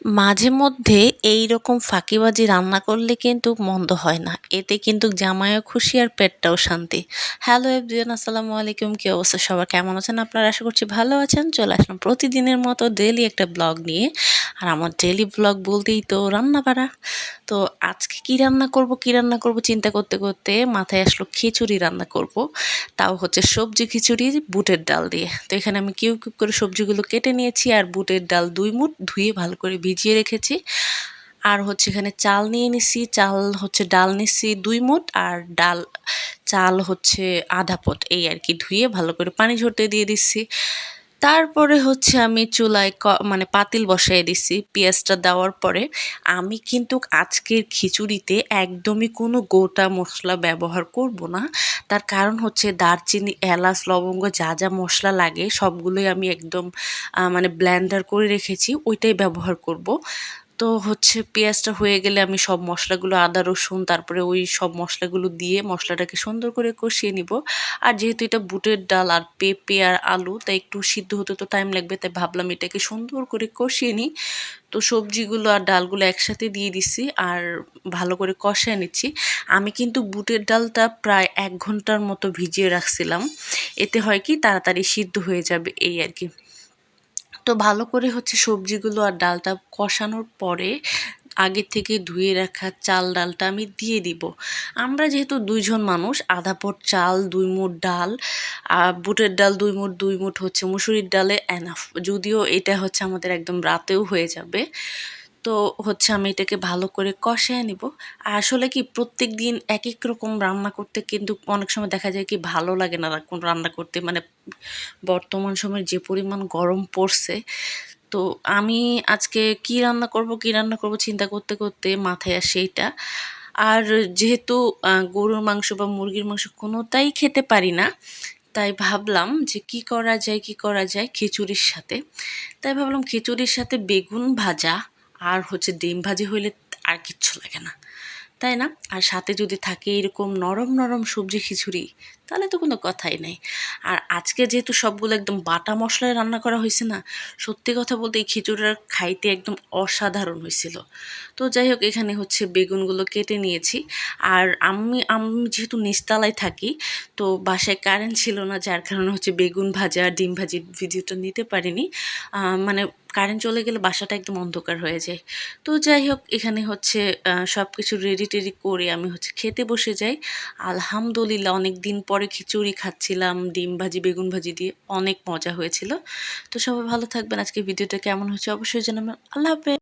মাঝে মধ্যে এই রকম ফাঁকিবাজি রান্না করলে কিন্তু মন্দ হয় না। এতে কিন্তু জামাইও খুশি আর পেটটাও শান্তি। হ্যালো এভরিওয়ান, আসসালামু আলাইকুম। কী অবস্থা? সবার কেমন আছেন? আপনারা আশা করছি ভালো আছেন। চলে আসলাম প্রতিদিনের মতো ডেলি একটা ব্লগ নিয়ে। আর আমার ডেলি ব্লগ বলতেই তো রান্না বাড়া তো আজকে কি রান্না করব, কি রান্না করব চিন্তা করতে করতে মাথায় আসলো খিচুড়ি রান্না করব। তাও হচ্ছে সবজি খিচুড়ি, বুটের ডাল দিয়ে। তো এখানে আমি কিউ কিউ করে সবজিগুলো কেটে নিয়েছি আর বুটের ডাল দুই মুঠ ধুয়ে ভালো করে ভিজিয়ে রেখেছি। আর হচ্ছে এখানে চাল নিয়ে নিছি, চাল হচ্ছে ডাল নিছি দুই মুঠ আর ডাল, চাল হচ্ছে আধা পট, এই আর কি ধুয়ে ভালো করে পানি ঝরতে দিয়ে দিচ্ছি। তারপরে হচ্ছে আমি চুলায় মানে পাতিল বসাই দিছি পেঁয়াজটা দেওয়ার পরে। আমি কিন্তু আজকের খিচুড়িতে একদমই কোনো গোটা মশলা ব্যবহার করব না। তার কারণ হচ্ছে দারচিনি, এলাচ, লবঙ্গ, যা যা মশলা লাগে সবগুলোই আমি একদম মানে ব্ল্যান্ডার করে রেখেছি, ওইটাই ব্যবহার করব। তো হচ্ছে পেঁয়াজটা হয়ে গেলে আমি সব মশলাগুলো, আদা, রসুন, তারপরে ওই সব মশলাগুলো দিয়ে মশলাটাকে সুন্দর করে কষিয়ে নিব। আর যেহেতু এটা বুটের ডাল আর পেঁপে আর আলু, তাই একটু সিদ্ধ হতে তো টাইম লাগবে, তাই ভাবলাম এটাকে সুন্দর করে কষিয়ে নিই। তো সবজিগুলো আর ডালগুলো একসাথে দিয়ে দিছি আর ভালো করে কষিয়ে নিচ্ছি। আমি কিন্তু বুটের ডালটা প্রায় এক ঘণ্টার মতো ভিজিয়ে রাখছিলাম। এতে হয় কি তাড়াতাড়ি সিদ্ধ হয়ে যাবে, এই আর কি। তো ভালো করে হচ্ছে সবজিগুলো আর ডালটা কষানোর পরে আগে থেকে ধুয়ে রাখা চাল ডালটা আমি দিয়ে দিব। আমরা যেহেতু দুইজন মানুষ, আধা পট চাল, দুই মুঠ ডাল, আর বুটের ডাল দুই মুঠ দুই মুঠ হচ্ছে মুসুরির ডালে এনাফ যদিও এটা হচ্ছে আমাদের একদম রাতেও হয়ে যাবে। তো হচ্ছে আমি এটাকে ভালো করে কষায় নিব। আসলে কি প্রত্যেক দিন এক এক রকম রান্না করতে কিন্তু অনেক সময় দেখা যায় কি ভালো লাগে না রান্না করতে। মানে বর্তমান সময়ে যে পরিমাণ গরম পড়ছে। তো আমি আজকে কি রান্না করব, কি রান্না করব চিন্তা করতে করতে মাথায় আসে এটা। আর যেহেতু গরুর মাংস বা মুরগির মাংস কোনোটাই খেতে পারি না, তাই ভাবলাম যে কি করা যায়, কি করা যায় খিচুড়ির সাথে। তাই ভাবলাম খিচুড়ির সাথে বেগুন ভাজা আর হচ্ছে ডিম ভাজি হইলে আর কিচ্ছু লাগে না। তাই না? আর সাথে যদি থাকে এরকম নরম নরম সবজি খিচুড়ি তাহলে তো কোনো কথাই নাই। আর আজকে যেহেতু সবগুলো একদম বাটা মশলায় রান্না করা হয়েছে না, সত্যি কথা বলতে এই খিচুড়িটা খাইতে একদম অসাধারণ হয়েছিল। তো যাই হোক, এখানে হচ্ছে বেগুনগুলো কেটে নিয়েছি। আর আমি আমি যেহেতু নিচতলায় থাকি, তো বাসায় কারেন্ট ছিল না, যার কারণে হচ্ছে বেগুন ভাজা ডিম ভাজির ভিডিওটা নিতে পারিনি। মানে কারেন্ট চলে গেলে বাসাটা একদম অন্ধকার হয়ে যায়। তো যাই হোক, এখানে হচ্ছে সব কিছু রেডি টেডি করে আমি হচ্ছে খেতে বসে যাই। আলহামদুলিল্লাহ অনেক দিন পরে খিচুড়ি খাচ্ছিলাম, ডিম ভাজি, বেগুন ভাজি দিয়ে অনেক মজা হয়েছিল। তো সবাই ভালো থাকবেন। আজকে ভিডিওটা কেমন হয়েছে অবশ্যই জানাবেন। আল্লাহ হাফেজ।